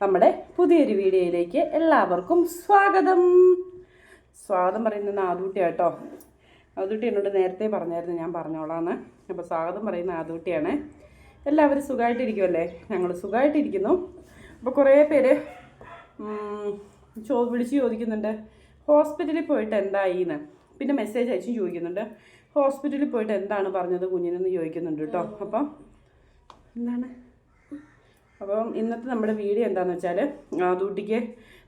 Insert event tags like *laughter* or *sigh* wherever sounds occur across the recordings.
നമ്മുടെ പുതിയൊരു വീഡിയോയിലേക്ക് എല്ലാവർക്കും സ്വാഗതം. സ്വാഗതം പറയുന്ന ആദൂട്ടിയാട്ടോ ആദൂട്ടി എന്നോട് നേരത്തെ പറഞ്ഞായിരുന്നു ഞാൻ പറഞ്ഞോളാന്ന്. അപ്പോൾ സ്വാഗതം പറയുന്ന ആദൂട്ടിയാണ് എല്ലാവരും സുഖമായിട്ടിരിക്കുമല്ലേ ഞങ്ങൾ സുഖമായിട്ടിരിക്കുന്നു അപ്പോൾ കുറേ പേര് ചോ വിളിച്ച് ചോദിക്കുന്നുണ്ട് ഹോസ്പിറ്റലിൽ പോയിട്ട് എന്തായി എന്തായിന്ന്? പിന്നെ മെസ്സേജ് അയച്ചും ചോദിക്കുന്നുണ്ട് ഹോസ്പിറ്റലിൽ പോയിട്ട് എന്താണ് പറഞ്ഞത് കുഞ്ഞിനെന്ന് ചോദിക്കുന്നുണ്ട് കേട്ടോ അപ്പം എന്താണ്? അപ്പം ഇന്നത്തെ നമ്മുടെ വീഡിയോ എന്താണെന്ന് വെച്ചാൽ ദൂട്ടിക്ക്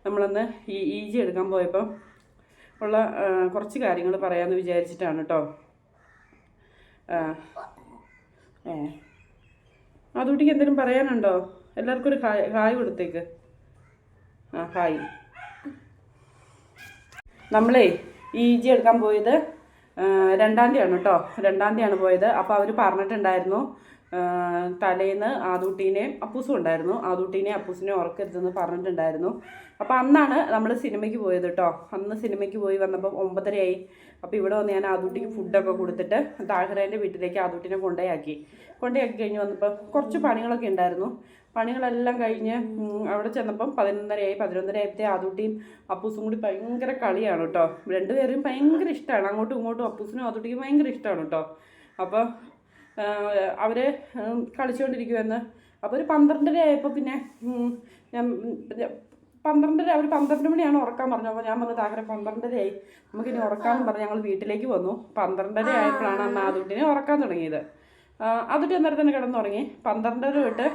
നമ്മളന്ന് ഈ ഈജി ജി എടുക്കാൻ പോയപ്പം ഉള്ള കുറച്ച് കാര്യങ്ങൾ പറയാമെന്ന് വിചാരിച്ചിട്ടാണ് കേട്ടോ ആ, ദൂട്ടിക്ക് എന്തെങ്കിലും പറയാനുണ്ടോ? എല്ലാവർക്കും ഒരു ഹായ് ഹായ് കൊടുത്തേക്ക്. ആ ഹായ്. നമ്മളേ ഈജി ജി എടുക്കാൻ പോയത് രണ്ടാം തീയതിയാണ് കേട്ടോ രണ്ടാം തീയതിയാണ് പോയത്. അപ്പോൾ അവർ പറഞ്ഞിട്ടുണ്ടായിരുന്നു തലേന്ന് ആദൂട്ടീനെയും അപ്പൂസും ഉണ്ടായിരുന്നു. ആദൂട്ടീനെയും അപ്പൂസിനെയും ഉറക്കരുതെന്ന് പറഞ്ഞിട്ടുണ്ടായിരുന്നു. അപ്പോൾ അന്നാണ് നമ്മൾ സിനിമയ്ക്ക് പോയത് കേട്ടോ അന്ന് സിനിമയ്ക്ക് പോയി വന്നപ്പോൾ ഒമ്പതരയായി. അപ്പോൾ ഇവിടെ വന്ന് ഞാൻ ആദൂട്ടിക്ക് ഫുഡൊക്കെ കൊടുത്തിട്ട് താഹിറേന്റെ വീട്ടിലേക്ക് ആദൂട്ടിനെ കൊണ്ടുപോയാക്കി കൊണ്ടുപോയാക്കി കഴിഞ്ഞ് വന്നപ്പോൾ കുറച്ച് പണികളൊക്കെ ഉണ്ടായിരുന്നു. പണികളെല്ലാം കഴിഞ്ഞ് അവിടെ ചെന്നപ്പം പതിനൊന്നരയായി. പതിനൊന്നരയായപ്പോഴത്തെ ആദൂട്ടിയും അപ്പൂസും കൂടി ഭയങ്കര കളിയാണ് കേട്ടോ രണ്ടുപേരും ഭയങ്കര ഇഷ്ടമാണ് അങ്ങോട്ടും ഇങ്ങോട്ടും അപ്പൂസിനും ആദൂട്ടിക്കും ഭയങ്കര ഇഷ്ടമാണ് കേട്ടോ അപ്പോൾ അവർ കളിച്ചുകൊണ്ടിരിക്കുമെന്ന് അപ്പോൾ ഒരു പന്ത്രണ്ടര ആയപ്പോൾ പിന്നെ ഞാൻ പന്ത്രണ്ടര അവർ പന്ത്രണ്ട് മണിയാണ് ഉറക്കാൻ പറഞ്ഞത്. അപ്പോൾ ഞാൻ പറഞ്ഞത് താക്കരെ പന്ത്രണ്ടരയായി. നമുക്കിനി ഉറക്കാമെന്ന് പറഞ്ഞ് ഞങ്ങൾ വീട്ടിലേക്ക് വന്നു. പന്ത്രണ്ടര ആയപ്പോഴാണ് അന്ന് ആദുട്ടിനെ ഉറക്കാൻ തുടങ്ങിയത്. അതിട്ട് അന്നേരം തന്നെ കിടന്നുറങ്ങി. പന്ത്രണ്ടര തൊട്ട്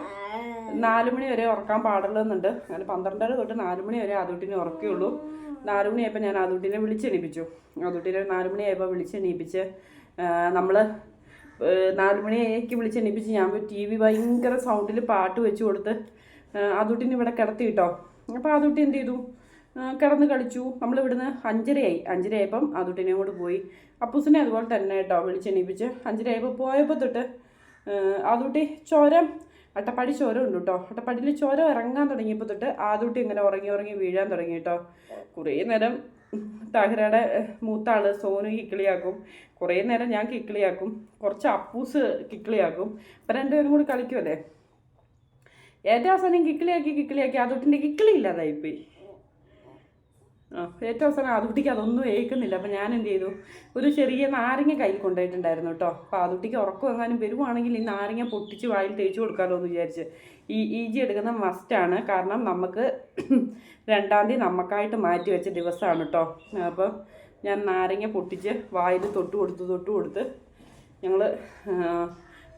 നാല് മണി വരെ ഉറക്കാൻ പാടുള്ളതെന്നുണ്ട്. അങ്ങനെ പന്ത്രണ്ടര തൊട്ട് നാല് മണി വരെ ആദുട്ടിനെ ഉറക്കുകയുള്ളൂ നാല് മണിയായപ്പോൾ ഞാൻ ആദുട്ടിനെ വിളിച്ചെണീപ്പിച്ചു. ആദുട്ടിനെ നാല് മണിയായപ്പോൾ വിളിച്ചെണീപ്പിച്ച് നമ്മൾ നാല് വിളിച്ച് എണീപ്പിച്ച് ഞാൻ ടി വി ഭയങ്കര സൗണ്ടിൽ പാട്ട് വെച്ച് കൊടുത്ത് അതുട്ടിന് ഇവിടെ കിടത്തി കിട്ടോ അപ്പോൾ അതുട്ടി എന്ത് ചെയ്തു? കിടന്ന് കളിച്ചു. നമ്മൾ ഇവിടുന്ന് അഞ്ചരയായി. അഞ്ചരയായപ്പം അതുട്ടിനെയും കൂടെ പോയി. അപ്പൂസിനെ അതുപോലെ തന്നെ കേട്ടോ വിളിച്ചെണീപ്പിച്ച് അഞ്ചരയായപ്പോൾ പോയപ്പോൾ തൊട്ട് അതുട്ടി ചോരം അട്ടപ്പാടി ചോരം ഉണ്ട് കേട്ടോ അട്ടപ്പാടിയിൽ ചോരം ഇറങ്ങാൻ തുടങ്ങിയപ്പോൾ തൊട്ട് ആദൂട്ടി ഇങ്ങനെ ഉറങ്ങി ഉറങ്ങി വീഴാൻ തുടങ്ങി കേട്ടോ കുറേ നേരം താഹിരയുടെ മൂത്താണ് സോനു കിക്കിളിയാക്കും. കുറേ നേരം ഞാൻ കിക്കിളിയാക്കും. കുറച്ച് അപ്പൂസ് കിക്കിളിയാക്കും. അപ്പം രണ്ടുപേരും കൂടി കളിക്കുമല്ലേ ഏറ്റവും അവസാനം കിക്കിളിയാക്കി കിക്കിളിയാക്കി. അതൊട്ടിന്റെ കിക്കിളി ഇല്ലാതായിപ്പോയി. ഏറ്റവും അവസാനം ആദുട്ടിക്ക് അതൊന്നും ഏൽക്കുന്നില്ല. അപ്പം ഞാൻ എന്ത് ചെയ്തു? ഒരു ചെറിയ നാരങ്ങ കയ്യിൽ കൊണ്ടുപോയിട്ടുണ്ടായിരുന്നു കേട്ടോ. അപ്പോൾ ആദുട്ടിക്ക് ഉറക്കം എങ്ങാനും വരുവാണെങ്കിൽ ഈ നാരങ്ങ പൊട്ടിച്ച് വായിൽ തേച്ച് കൊടുക്കാമല്ലോ എന്ന് വിചാരിച്ച്. ഈ ഈ ജി എടുക്കുന്ന മസ്റ്റാണ് കാരണം നമുക്ക് *clears throat* രണ്ടാം തീയതി നമുക്കായിട്ട് മാറ്റി വെച്ച ദിവസമാണ് കേട്ടോ. അപ്പോൾ ഞാൻ നാരങ്ങ പൊട്ടിച്ച് വായിൽ തൊട്ട് കൊടുത്ത് തൊട്ട് കൊടുത്ത് ഞങ്ങൾ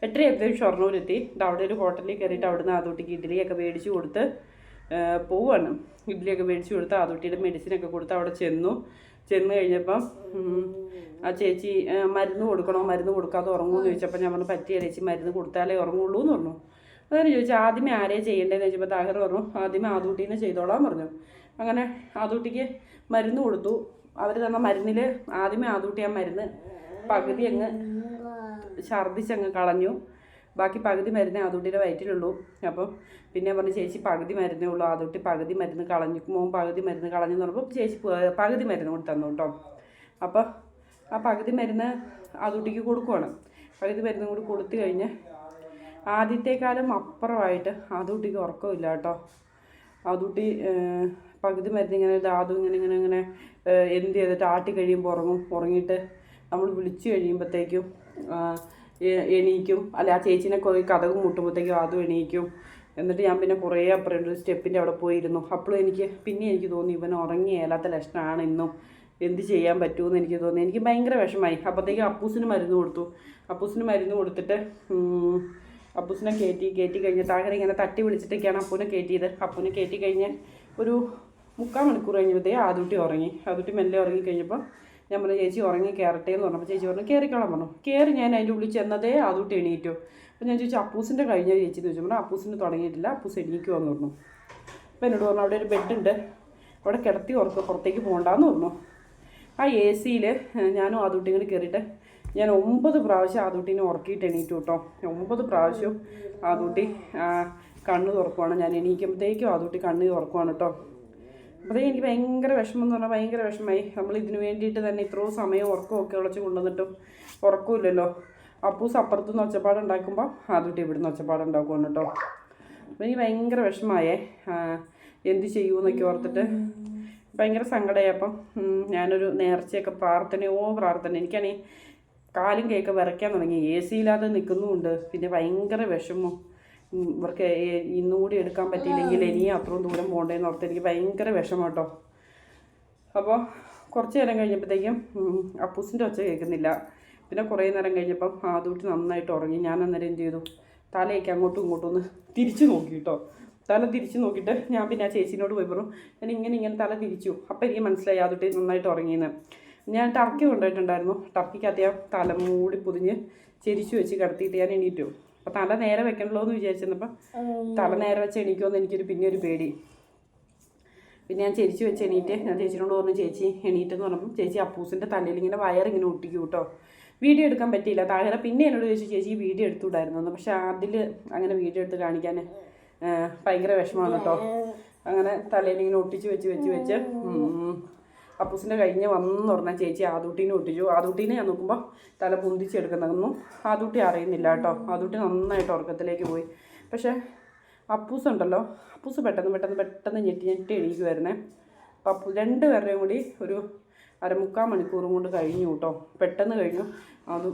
എട്ടരയായപ്പോഴും ഷൊർണൂരെത്തി. അവിടെ ഒരു ഹോട്ടലിൽ കയറിയിട്ട് അവിടുന്ന് ആദൂട്ടിക്ക് ഇഡ്ഡലിയൊക്കെ മേടിച്ച് കൊടുത്ത് പോവാണ്. ഇഡ്ഡലിയൊക്കെ മേടിച്ച് കൊടുത്ത് ആദൂട്ടിയുടെ മെഡിസിനൊക്കെ കൊടുത്ത് അവിടെ ചെന്നു. ചെന്ന് കഴിഞ്ഞപ്പം ആ ചേച്ചി മരുന്ന് കൊടുക്കണോ മരുന്ന് കൊടുക്കാതെ ഉറങ്ങുമെന്ന് ചോദിച്ചപ്പോൾ ഞാൻ പറഞ്ഞു പറ്റിയ ചേച്ചി മരുന്ന് കൊടുത്താലേ ഉറങ്ങുള്ളൂ എന്ന് പറഞ്ഞു. അങ്ങനെ ചോദിച്ചു ആദ്യമേ ആരെയും ചെയ്യേണ്ടതെന്ന് ചോദിച്ചപ്പോൾ താഹർ പറഞ്ഞു ആദ്യമേ ആദൂട്ടീനെ ചെയ്തോളാം പറഞ്ഞു. അങ്ങനെ ആദൂട്ടിക്ക് മരുന്ന് കൊടുത്തു. അവർ തന്ന മരുന്നിൽ ആദ്യമേ ആദൂട്ടി ആ മരുന്ന് പകുതി അങ്ങ് ഛർദ്ദിച്ചങ്ങ് കളഞ്ഞു. ബാക്കി പകുതി മരുന്നേ ആദൂട്ടിയുടെ വയറ്റിലുള്ളൂ. അപ്പം പിന്നെ പറഞ്ഞു ചേച്ചി പകുതി മരുന്നേ ഉള്ളൂ. ആദൂട്ടി പകുതി മരുന്ന് കളഞ്ഞു. മോൻ പകുതി മരുന്ന് കളഞ്ഞു എന്ന് പറഞ്ഞപ്പോൾ ചേച്ചി പകുതി മരുന്ന് കൊണ്ട് തന്നു കേട്ടോ. അപ്പോൾ ആ പകുതി മരുന്ന് ആദൂട്ടിക്ക് കൊടുക്കുവാണ്. പകുതി മരുന്നും കൂടി കൊടുത്തു കഴിഞ്ഞ് ആദ്യത്തെക്കാലം അപ്പുറമായിട്ട് ആദൂട്ടിക്ക് ഉറക്കമില്ല കേട്ടോ. ആദൂട്ടി പകുതി മരുന്ന് ഇങ്ങനെ ധാതു ഇങ്ങനെ ഇങ്ങനെ ഇങ്ങനെ എന്ത് ചെയ്തിട്ട് ആട്ടി കഴിയുമ്പോൾ ഉറങ്ങും. ഉറങ്ങിയിട്ട് നമ്മൾ വിളിച്ചു കഴിയുമ്പോഴത്തേക്കും എണീക്കും. അല്ല ആ ചേച്ചീനെ കുറേ കഥകും മുട്ടുമ്പോഴത്തേക്കും അതും എണീക്കും. എന്നിട്ട് ഞാൻ പിന്നെ കുറേ അപ്പുറം ഒരു സ്റ്റെപ്പിന്റെ അവിടെ പോയിരുന്നു. അപ്പോഴും എനിക്ക് പിന്നെ എനിക്ക് തോന്നി ഇവൻ ഉറങ്ങി ഏലാത്ത ലക്ഷണമാണ് ഇന്നും. എന്ത് ചെയ്യാൻ പറ്റുമെന്ന് എനിക്ക് തോന്നി. എനിക്ക് ഭയങ്കര വിഷമായി അപ്പോഴത്തേക്കും അപ്പൂസിന് മരുന്ന് കൊടുത്തു. അപ്പൂസിന് മരുന്ന് കൊടുത്തിട്ട് അപ്പൂസിനെ കയറ്റി കയറ്റി കഴിഞ്ഞ് താഴെ ഇങ്ങനെ തട്ടി വിളിച്ചിട്ടൊക്കെയാണ് അപ്പൂനെ കയറ്റിയത് അപ്പൂനെ കയറ്റി കഴിഞ്ഞ് ഒരു മുക്കാൽ മണിക്കൂർ കഴിഞ്ഞപ്പോഴത്തേക്ക് ആദ്യട്ടി ഉറങ്ങി. ആദ്യട്ടി മെല്ലെ ഉറങ്ങി കഴിഞ്ഞപ്പോൾ ഞാൻ പറഞ്ഞു ചേച്ചി ഉറങ്ങി കയറട്ടെ എന്ന് പറഞ്ഞപ്പോൾ ചേച്ചി പറഞ്ഞു കയറിക്കോളാൻ പറഞ്ഞു. കയറി ഞാൻ അതിന്റെ ഉള്ളിൽ ചെന്നതേ അതുകൊണ്ട് എണീറ്റു. അപ്പോൾ ഞാൻ ചോദിച്ചു അപ്പൂസിന്റെ കഴിഞ്ഞ ചേച്ചി എന്ന് ചോദിച്ചു. അപ്പൂസിന് തുടങ്ങിയിട്ടില്ല. അപ്പൂസ് എണീക്കുമെന്ന് പറഞ്ഞു. അപ്പോൾ എന്നോട് പറഞ്ഞു അവിടെ ഒരു ബെഡുണ്ട്. അവിടെ കിടത്തി ഉറക്കുക പുറത്തേക്ക് പോകണ്ടെന്ന് പറഞ്ഞു. ആ എ സിയിൽ ഞാനും അതുകൊണ്ട് ഇങ്ങനെ കയറിയിട്ട് ഞാൻ ഒമ്പത് പ്രാവശ്യം ആദൂട്ടിനെ ഉറക്കിയിട്ട് എണീറ്റു കേട്ടോ. ഒമ്പത് പ്രാവശ്യവും ആദൂട്ടി കണ്ണ് തുറക്കുവാണ്. ഞാൻ എണീക്കുമ്പോഴത്തേക്കും ആദൂട്ടി കണ്ണ് തുറക്കുവാണ് കേട്ടോ. അപ്പോഴത്തേക്ക് എനിക്ക് ഭയങ്കര വിഷമം എന്ന് പറഞ്ഞാൽ ഭയങ്കര വിഷമമായി. നമ്മൾ ഇതിനു വേണ്ടിയിട്ട് തന്നെ ഇത്രയും സമയം ഉറക്കമൊക്കെ ഉളച്ച് കൊണ്ടുവന്നിട്ടും ഉറക്കമില്ലല്ലോ അപ്പൂസ് അപ്പുറത്തുനിന്ന് ഒച്ചപ്പാട് ഉണ്ടാക്കുമ്പോൾ ആദൂട്ടി ഇവിടുന്ന് ഒച്ചപ്പാട് ഉണ്ടാക്കുവാണ് കേട്ടോ. അപ്പം എനിക്ക് ഭയങ്കര വിഷമമായേ. എന്ത് ചെയ്യുമെന്നൊക്കെ ഓർത്തിട്ട് ഭയങ്കര സങ്കടമായി. അപ്പം ഞാനൊരു നേർച്ചയൊക്കെ പ്രാർത്ഥനയോ പ്രാർത്ഥന എനിക്കാണെങ്കിൽ കാലും കേക്ക് വിറയ്ക്കാൻ തുടങ്ങി. എ സി ഇല്ലാതെ നിൽക്കുന്നുമുണ്ട്. പിന്നെ ഭയങ്കര വിഷമം. ഇവർക്ക് ഇന്നുകൂടി എടുക്കാൻ പറ്റിയില്ലെങ്കിൽ ഇനിയും അത്രയും ദൂരം പോകണ്ടേന്ന് ഓർത്ത് എനിക്ക് ഭയങ്കര വിഷമം കേട്ടോ അപ്പോൾ കുറച്ച് നേരം കഴിഞ്ഞപ്പോഴത്തേക്കും അപ്പൂസിന്റെ ഒച്ച കേൾക്കുന്നില്ല. പിന്നെ കുറേ നേരം കഴിഞ്ഞപ്പം ആദൂട്ടി നന്നായിട്ട് ഉറങ്ങി. ഞാൻ അന്നേരം എന്ത് ചെയ്തു? തലയൊക്കെ അങ്ങോട്ടും ഇങ്ങോട്ടും ഒന്ന് തിരിച്ചു നോക്കി കേട്ടോ. തല തിരിച്ചു നോക്കിയിട്ട് ഞാൻ പിന്നെ ആ ചേച്ചീനോട് പോയി പറഞ്ഞു ഞാൻ ഇങ്ങനെ ഇങ്ങനെ തല തിരിച്ചു. അപ്പോൾ എനിക്ക് മനസ്സിലായി ആദൂട്ടി നന്നായിട്ട് ഉറങ്ങിയെന്ന്. ഞാൻ ടർക്കി കൊണ്ടുപോയിട്ടുണ്ടായിരുന്നു. ടർക്കിക്കകത്ത് ഞാൻ തല മൂടി പൊതിഞ്ഞ് ചെരിച്ചു വെച്ച് കിടത്തിയിട്ട് ഞാൻ എണീറ്റു. അപ്പോൾ തല നേരെ വെക്കണല്ലോ എന്ന് വിചാരിച്ചിരുന്നപ്പം തല നേരെ വെച്ച് എണീക്കുമെന്ന് എനിക്കൊരു പിന്നെ ഒരു പേടി. പിന്നെ ഞാൻ ചേച്ചി വെച്ച് എണീറ്റ് ഞാൻ ചേച്ചിനോട് പറഞ്ഞു ചേച്ചി എണീറ്റെന്ന് പറഞ്ഞപ്പം ചേച്ചി അപ്പൂസിന്റെ തലയിൽ ഇങ്ങനെ വയറിങ്ങനെ ഒട്ടിക്കും കേട്ടോ. വീഡിയോ എടുക്കാൻ പറ്റിയില്ല. താഴെ പിന്നെ എന്നോട് ചോദിച്ചു ചേച്ചി വീഡിയോ എടുത്തുകൂടായിരുന്നു എന്ന്. പക്ഷെ അതിൽ അങ്ങനെ വീഡിയോ എടുത്ത് കാണിക്കാൻ ഭയങ്കര വിഷമമാണ് കേട്ടോ. അങ്ങനെ തലയിൽ ഇങ്ങനെ ഒട്ടിച്ച് വെച്ച് വെച്ച് വെച്ച് അപ്പൂസിന്റെ കഴിഞ്ഞ് വന്നു പറഞ്ഞാൽ ചേച്ചി ആദൂട്ടീനെ ഒട്ടിച്ചു. ആദൂട്ടീനെ ഞാൻ നോക്കുമ്പോൾ തല പൊന്തിച്ചെടുക്കുന്നതൊന്നും ആദൂട്ടി അറിയുന്നില്ല കേട്ടോ. ആദൂട്ടി നന്നായിട്ട് ഉറക്കത്തിലേക്ക് പോയി. പക്ഷേ അപ്പൂസ് ഉണ്ടല്ലോ. അപ്പൂസ് പെട്ടെന്ന് പെട്ടെന്ന് പെട്ടെന്ന് ഞെട്ടി ഞെട്ടി എണീക്കുമായിരുന്നേ അപ്പോൾ അപ്പൂ രണ്ട് പേരുടെയും കൂടി ഒരു അരമുക്കാൽ മണിക്കൂറും കൊണ്ട് കഴിഞ്ഞു കേട്ടോ. പെട്ടെന്ന് കഴിഞ്ഞു. അത്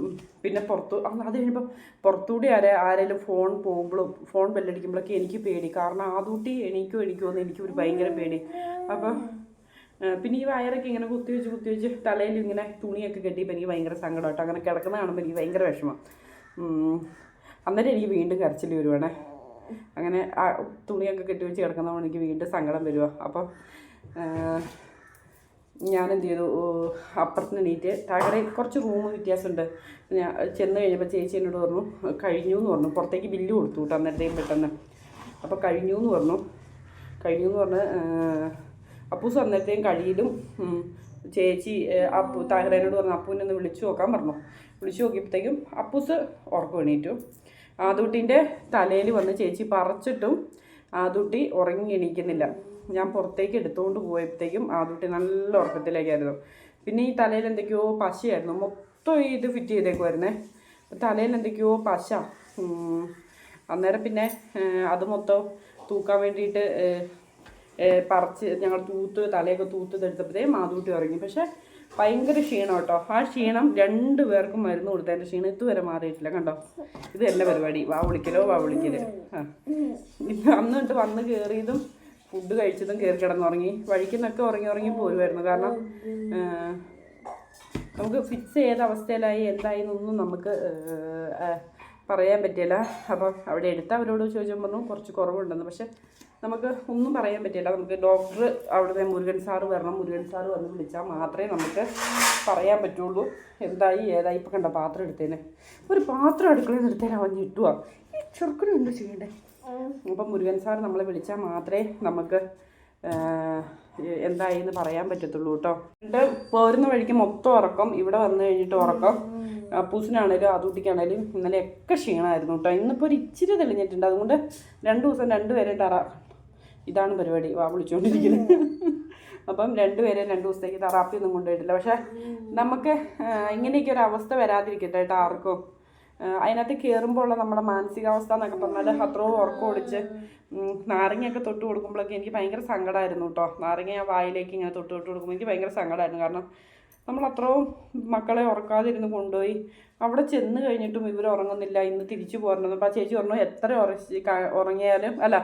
പിന്നെ പുറത്തു അത് കഴിയുമ്പോൾ പുറത്തുകൂടി ആരെ ആരെങ്കിലും ഫോൺ പോകുമ്പോഴും ഫോൺ ബെല്ലടിക്കുമ്പോഴൊക്കെ എനിക്ക് പേടി. കാരണം ആദൂട്ടി എണീക്കോ എണീക്കോ എന്ന് എനിക്കൊരു ഭയങ്കര പേടി. അപ്പം ആ, പിന്നെ ഈ വയറൊക്കെ ഇങ്ങനെ കുത്തി വെച്ച് കുത്തി വെച്ച് തലയിൽ ഇങ്ങനെ തുണിയൊക്കെ കെട്ടിയപ്പോൾ എനിക്ക് ഭയങ്കര സങ്കടം കേട്ടോ. അങ്ങനെ കിടക്കുന്ന കാണുമ്പോൾ എനിക്ക് ഭയങ്കര വിഷമം. അന്നേരം എനിക്ക് വീണ്ടും കരച്ചിൽ വരുവാണേ. അങ്ങനെ ആ തുണിയൊക്കെ കെട്ടി വെച്ച് കിടക്കുന്നതുകൊണ്ട് എനിക്ക് വീണ്ടും സങ്കടം വരുക അപ്പം ഞാൻ എന്ത് ചെയ്തു അപ്പുറത്ത് എണീറ്റ് താഴെ കുറച്ച് റൂം വ്യത്യാസമുണ്ട്. ഞാൻ ചെന്ന് കഴിഞ്ഞപ്പോൾ ചേച്ചി എന്നോട് പറഞ്ഞു കഴിഞ്ഞു എന്ന് പറഞ്ഞു. പുറത്തേക്ക് ബില്ല് കൊടുത്തു കേട്ടോ അന്നേരത്തേക്കും പെട്ടെന്ന്. അപ്പോൾ കഴിഞ്ഞു എന്ന് പറഞ്ഞു. കഴിഞ്ഞു എന്ന് പറഞ്ഞ് അപ്പൂസ് സ്വന്തത്തെയും കഴിയിലും ചേച്ചി അപ്പു താഹ്റേനോട് പറഞ്ഞു അപ്പൂനെ ഒന്ന് വിളിച്ചു നോക്കാൻ പറഞ്ഞു. വിളിച്ചു നോക്കിയപ്പോഴത്തേക്കും അപ്പൂസ് ഉറക്കം എണീറ്റു. ആദൂട്ടിന്റെ തലയിൽ വന്ന് ചേച്ചി പറിച്ചിട്ടും ആദൂട്ടി ഉറങ്ങി എണീക്കുന്നില്ല. ഞാൻ പുറത്തേക്ക് എടുത്തുകൊണ്ട് പോയപ്പോഴത്തേക്കും ആദൂട്ടി നല്ല ഉറക്കത്തിലേക്കായിരുന്നു. പിന്നെ ഈ തലയിൽ എന്തൊക്കെയോ പശയായിരുന്നു. മൊത്തം ഇത് ഫിറ്റ് ചെയ്തേക്കുമായിരുന്നേ തലയിൽ എന്തൊക്കെയോ പശ അന്നേരം പിന്നെ അത് മൊത്തം തൂക്കാൻ വേണ്ടിയിട്ട് പറിച്ച് ഞങ്ങൾ തൂത്ത് തലയൊക്കെ തൂത്ത് എടുത്തപ്പോഴത്തേ മാതൂട്ടി ഉറങ്ങി. പക്ഷേ ഭയങ്കര ക്ഷീണം കേട്ടോ. ആ ക്ഷീണം രണ്ടു പേർക്കും മരുന്ന് കൊടുത്തതിന്റെ ക്ഷീണം ഇതുവരെ മാറിയിട്ടില്ല. കണ്ടോ? ഇത് എന്റെ പരിപാടി. വാ വിളിക്കലോ വാ വിളിക്കൽ. ആ. അന്ന് തൊട്ട് വന്ന് കയറിയതും ഫുഡ് കഴിച്ചതും കയറി കിടന്നുറങ്ങി. വഴിക്കുന്നൊക്കെ ഉറങ്ങി ഉറങ്ങി പോരുമായിരുന്നു കാരണം നമുക്ക് ഫിക്സ് ചെയ്ത അവസ്ഥയിലായി എന്തായി എന്നൊന്നും നമുക്ക് പറയാൻ പറ്റിയില്ല. അപ്പോൾ അവിടെ എടുത്ത് അവരോട് ചോദിച്ചാൽ പറഞ്ഞു കുറച്ച് കുറവുണ്ടെന്ന്. പക്ഷെ നമുക്ക് ഒന്നും പറയാൻ പറ്റില്ല നമുക്ക് ഡോക്ടർ അവിടുത്തെ മുരുകൻ സാറ് വരണം മുരുകൻ സാറ് വന്ന് വിളിച്ചാൽ മാത്രമേ നമുക്ക് പറയാൻ പറ്റുള്ളൂ. എന്തായി ഏതായി? ഇപ്പം കണ്ട പാത്രം എടുത്തേനെ. ഒരു പാത്രം അടുക്കളയിൽ നിർത്തേനെ അവൻ ഞെട്ടുക ഈ ചെറുക്കനും എന്ത് ചെയ്യണ്ടേ അപ്പം മുരുകൻ സാർ നമ്മളെ വിളിച്ചാൽ മാത്രമേ നമുക്ക് എന്തായി എന്ന് പറയാൻ പറ്റത്തുള്ളൂ കേട്ടോ. എന്റെ പോരുന്ന വഴിക്ക് മൊത്തം ഉറക്കം. ഇവിടെ വന്നു കഴിഞ്ഞിട്ട് ഉറക്കം. അപ്പൂസിനാണേലും ഇന്നലെ ഒക്കെ ക്ഷീണമായിരുന്നു കേട്ടോ. ഇന്നിപ്പോൾ ഒരു ഇച്ചിരി തെളിഞ്ഞിട്ടുണ്ട്. അതുകൊണ്ട് രണ്ട് ദിവസം രണ്ടുപേരെ തറ ഇതാണ് പരിപാടി. വാ വിളിച്ചുകൊണ്ടിരിക്കുന്നത് അപ്പം രണ്ടുപേരെയും രണ്ട് ദിവസത്തേക്ക് തെറാപ്പി ഒന്നും കൊണ്ടുപോയിട്ടില്ല. പക്ഷേ നമുക്ക് ഇങ്ങനെയൊക്കെ ഒരു അവസ്ഥ വരാതിരിക്കട്ടെ കേട്ടോ ആർക്കും. അതിനകത്ത് കയറുമ്പോൾ ഉള്ള നമ്മുടെ മാനസികാവസ്ഥ എന്നൊക്കെ പറഞ്ഞാൽ അത്രയും ഉറക്കം ഒടിച്ച് നാരങ്ങയൊക്കെ തൊട്ട് കൊടുക്കുമ്പോഴൊക്കെ എനിക്ക് ഭയങ്കര സങ്കടമായിരുന്നു കേട്ടോ. നാരങ്ങ ഞാൻ വായിലേക്ക് ഇങ്ങനെ തൊട്ട് തൊട്ട് കൊടുക്കുമ്പോൾ എനിക്ക് ഭയങ്കര സങ്കടമായിരുന്നു കാരണം നമ്മൾ അത്രയും മക്കളെ ഉറക്കാതിരുന്ന് കൊണ്ടുപോയി അവിടെ ചെന്ന് കഴിഞ്ഞിട്ടും ഇവർ ഉറങ്ങുന്നില്ല ഇന്ന് തിരിച്ചു പോരണം അപ്പോൾ ആ ചേച്ചി പറഞ്ഞു എത്ര ഉറച്ച് ഉറങ്ങിയാലും അല്ല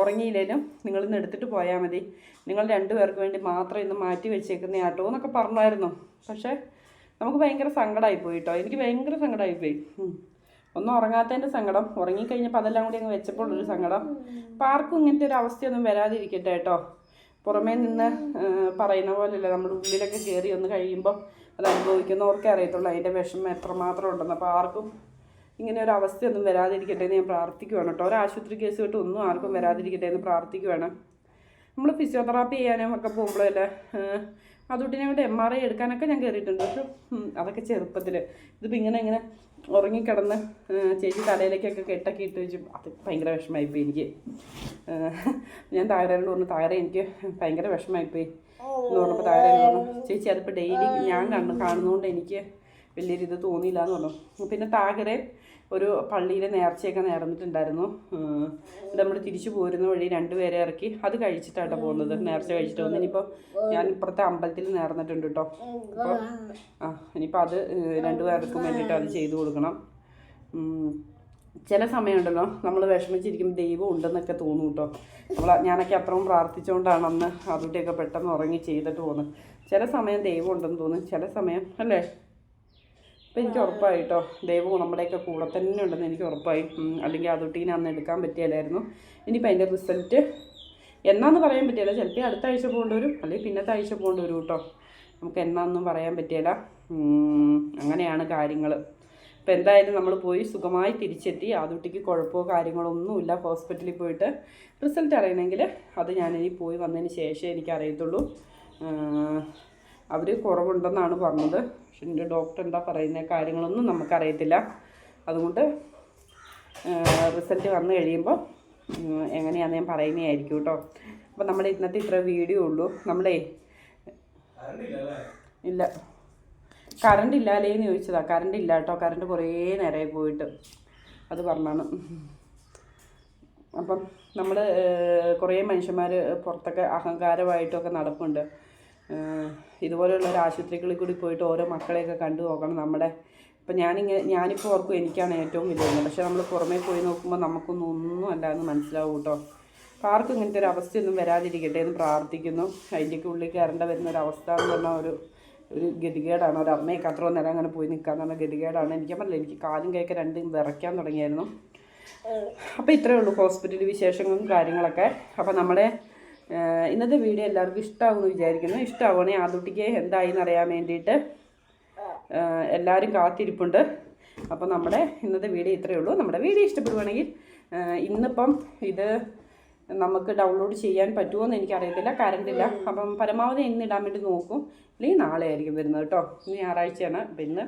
ഉറങ്ങിയില്ലേലും നിങ്ങൾ ഇന്ന് എടുത്തിട്ട് പോയാൽ മതി. നിങ്ങൾ രണ്ടുപേർക്ക് വേണ്ടി മാത്രം ഇന്ന് മാറ്റി വെച്ചേക്കുന്ന ആട്ടോ എന്നൊക്കെ പറഞ്ഞായിരുന്നു. പക്ഷേ നമുക്ക് ഭയങ്കര സങ്കടമായി പോയി കേട്ടോ എനിക്ക് ഭയങ്കര സങ്കടമായി പോയി. ഒന്നും ഉറങ്ങാത്തതിന്റെ സങ്കടം. ഉറങ്ങിക്കഴിഞ്ഞപ്പോൾ അതെല്ലാം കൂടി അങ്ങ് വെച്ചപ്പോൾ ഒരു സങ്കടം. അപ്പം ആർക്കും ഇങ്ങനത്തെ ഒരു അവസ്ഥയൊന്നും വരാതിരിക്കട്ടെ കേട്ടോ പുറമേ നിന്ന് പറയുന്ന പോലെയല്ല. നമ്മൾ ഉള്ളിലൊക്കെ കയറി ഒന്ന് കഴിയുമ്പോൾ അത് അനുഭവിക്കുന്നവർക്കേ അറിയത്തുള്ളൂ. അതിന്റെ വിഷമം എത്രമാത്രം ഉണ്ടെന്ന്. അപ്പോൾ ആർക്കും ഇങ്ങനെ ഒരു അവസ്ഥയൊന്നും വരാതിരിക്കട്ടെ എന്ന് ഞാൻ പ്രാർത്ഥിക്കുവാണ് കേട്ടോ ഒരു ആശുപത്രി കേസ് തൊട്ട് ഒന്നും ആർക്കും വരാതിരിക്കട്ടെ എന്ന് പ്രാർത്ഥിക്കുവാണ്. നമ്മൾ ഫിസിയോതെറാപ്പി ചെയ്യാനും ഒക്കെ പോകുമ്പോഴല്ലേ അതുകൊണ്ട് ഞാൻ എം ആർ ഐ എടുക്കാനൊക്കെ ഞാൻ കയറിയിട്ടുണ്ട്. പക്ഷെ അതൊക്കെ ചെറുപ്പത്തിൽ ഇതിപ്പോൾ ഇങ്ങനെ ഇങ്ങനെ ഉറങ്ങിക്കിടന്ന് ചേച്ചി തലയിലേക്കൊക്കെ കെട്ടൊക്കെ ഇട്ട് വെച്ചു അത് ഭയങ്കര വിഷമമായിപ്പോയി എനിക്ക്. ഞാൻ തായറയോട് പറഞ്ഞു തായറ എനിക്ക് ഭയങ്കര വിഷമമായിപ്പോയി. എന്ന് പറഞ്ഞപ്പോൾ തായറ പറഞ്ഞു ചേച്ചി അതിപ്പോൾ ഡെയിലി ഞാൻ കണ്ടു കാണുന്നതുകൊണ്ട് എനിക്ക് വലിയൊരു ഇത് തോന്നിയില്ല എന്ന് പറഞ്ഞു. പിന്നെ താകരെ ഒരു പള്ളിയിൽ നേർച്ചയൊക്കെ നേർന്നിട്ടുണ്ടായിരുന്നു. നമ്മൾ തിരിച്ചു പോരുന്ന വഴി രണ്ടുപേരെ ഇറക്കി അത് കഴിച്ചിട്ടാട്ടോ പോകുന്നത്. നേർച്ച കഴിച്ചിട്ട് വന്നു ഇനിയിപ്പോൾ ഞാൻ ഇപ്പുറത്തെ അമ്പലത്തിൽ നേർന്നിട്ടുണ്ട് കേട്ടോ അപ്പോൾ ആ ഇനിയിപ്പോൾ അത് രണ്ടുപേർക്കും വേണ്ടിയിട്ട് അത് ചെയ്തു കൊടുക്കണം. ചില സമയമുണ്ടല്ലോ നമ്മൾ വിഷമിച്ചിരിക്കുമ്പോൾ ദൈവം ഉണ്ടെന്നൊക്കെ തോന്നും കേട്ടോ നമ്മൾ ഞാനൊക്കെ അത്രയും പ്രാർത്ഥിച്ചുകൊണ്ടാണ് അന്ന് അതുകൂട്ടിയൊക്കെ പെട്ടെന്ന് ഉറങ്ങി ചെയ്തിട്ട് പോകുന്നത്. ചില സമയം ദൈവം ഉണ്ടെന്ന് തോന്നും ചില സമയം അല്ലേ? ഇപ്പം എനിക്ക് ഉറപ്പായി കേട്ടോ. ദൈവം നമ്മുടെയൊക്കെ കൂടെ തന്നെ ഉണ്ടെന്ന് എനിക്ക് ഉറപ്പായി. അല്ലെങ്കിൽ അല്ലെങ്കിൽ തൊട്ടീനെ അന്ന് എടുക്കാൻ പറ്റിയല്ലായിരുന്നു. ഇനിയിപ്പോൾ അതിന്റെ റിസൾട്ട് എന്നാന്ന് പറയാൻ പറ്റിയല്ല. ചിലപ്പോൾ അടുത്ത ആഴ്ച പോകേണ്ടി വരും അല്ലെങ്കിൽ പിന്നത്തെ ആഴ്ച പോകേണ്ടി വരും കേട്ടോ. നമുക്ക് എന്നാന്നും പറയാൻ പറ്റിയല്ല. അങ്ങനെയാണ് കാര്യങ്ങൾ. അപ്പോൾ എന്തായാലും നമ്മൾ പോയി സുഖമായി തിരിച്ചെത്തി. ആദുട്ടിക്ക് കുഴപ്പമോ കാര്യങ്ങളോ ഒന്നുമില്ല. ഹോസ്പിറ്റലിൽ പോയിട്ട് റിസൾട്ട് അറിയണമെങ്കിൽ അത് ഞാനിനി പോയി വന്നതിന് ശേഷമേ എനിക്ക് അറിയത്തുള്ളൂ അവർ കുറവുണ്ടെന്നാണ് പറഞ്ഞത്. പക്ഷെ എന്റെ ഡോക്ടർ എന്താ പറയുന്ന കാര്യങ്ങളൊന്നും നമുക്കറിയത്തില്ല. അതുകൊണ്ട് റിസൾട്ട് വന്നു കഴിയുമ്പോൾ എങ്ങനെയാണെന്ന് ഞാൻ പറയുന്നതായിരിക്കും കേട്ടോ. അപ്പോൾ നമ്മുടെ ഇന്നത്തെ ഇത്ര വീഡിയോ ഉള്ളൂ. നമ്മളേ ഇല്ല. കറണ്ട് ഇല്ലാലേന്ന് ചോദിച്ചതാ. കറണ്ട് ഇല്ല കേട്ടോ. കറണ്ട് കുറേ നേരമായി പോയിട്ട്. അത് പറഞ്ഞാണ്. അപ്പം നമ്മൾ കുറേ മനുഷ്യന്മാർ പുറത്തൊക്കെ അഹങ്കാരമായിട്ടൊക്കെ നടപ്പുണ്ട്. ഇതുപോലെയുള്ള ഒരു ആശുപത്രികളിൽ കൂടി പോയിട്ട് ഓരോ മക്കളെയൊക്കെ കണ്ടു നോക്കണം നമ്മുടെ. ഇപ്പം ഞാനിങ്ങനെ ഞാനിപ്പോൾ ഓർക്കും എനിക്കാണ് ഏറ്റവും വലിയ പക്ഷേ നമ്മൾ പുറമേ പോയി നോക്കുമ്പോൾ നമുക്കൊന്നും ഒന്നും അല്ല എന്ന് മനസ്സിലാവും കേട്ടോ. അപ്പോൾ ആർക്കും ഇങ്ങനത്തെ ഒരു അവസ്ഥയൊന്നും വരാതിരിക്കട്ടെ എന്ന് പ്രാർത്ഥിക്കുന്നു. അതിന്റെയൊക്കെ ഉള്ളിൽ കയറേണ്ട വരുന്ന ഒരു അവസ്ഥ എന്ന് പറഞ്ഞാൽ ഒരു ഒരു ഗതികേടാണ്. ഒരു അമ്മയൊക്കെ കത്രോ നേരം അങ്ങനെ പോയി നിൽക്കാന്ന് പറഞ്ഞ ഗതികേടാണ്. എനിക്ക് പറഞ്ഞില്ല എനിക്ക് കാലും കൈയൊക്കെ രണ്ടും വിറയ്ക്കാൻ തുടങ്ങിയായിരുന്നു. അപ്പോൾ ഇത്രയേ ഉള്ളൂ ഹോസ്പിറ്റൽ വിശേഷങ്ങളും കാര്യങ്ങളൊക്കെ. അപ്പോൾ നമ്മുടെ ഇന്നത്തെ വീഡിയോ എല്ലാവർക്കും ഇഷ്ടമാകുമെന്ന് വിചാരിക്കുന്നു. ഇഷ്ടമാവുകയാണെങ്കിൽ ആദുട്ടിക്ക് എന്തായി എന്നറിയാൻ വേണ്ടിയിട്ട് എല്ലാവരും കാത്തിരിപ്പുണ്ട്. അപ്പോൾ നമ്മുടെ ഇന്നത്തെ വീഡിയോ ഇത്രയേ ഉള്ളൂ. നമ്മുടെ വീഡിയോ ഇഷ്ടപ്പെടുവാണെങ്കിൽ ഇന്നിപ്പം ഇത് നമുക്ക് ഡൗൺലോഡ് ചെയ്യാൻ പറ്റുമോ എന്ന് എനിക്കറിയത്തില്ല. കറണ്ട് ഇല്ല. അപ്പം പരമാവധി ഇന്ന് ഇടാൻ വേണ്ടി നോക്കും. അല്ലെങ്കിൽ നാളെ ആയിരിക്കും വരുന്നത് കേട്ടോ. ഇന്ന് ഞായറാഴ്ചയാണ്. അപ്പം ഇന്ന്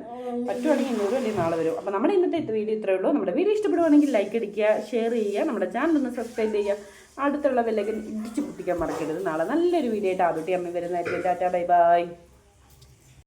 പറ്റുവാണെങ്കിൽ ഇന്നൂറ് അല്ലെങ്കിൽ നാളെ വരും. അപ്പം നമ്മുടെ ഇന്നത്തെ വീഡിയോ ഇത്രയേ ഉള്ളൂ. നമ്മുടെ വീഡിയോ ഇഷ്ടപ്പെടുവാണെങ്കിൽ ലൈക്ക് അടിക്കുക ഷെയർ ചെയ്യുക നമ്മുടെ ചാനൽ ഒന്ന് സബ്സ്ക്രൈബ് ചെയ്യുക. അടുത്തുള്ള വിലക്ക് ഇടിച്ച് പൊട്ടിക്കാൻ മറക്കരുത്. നാളെ നല്ലൊരു വീഡിയോ ആയിട്ട് ആദ്യത്തെ അമ്മ വരുന്നതായിരിക്കും. Tata bye bye.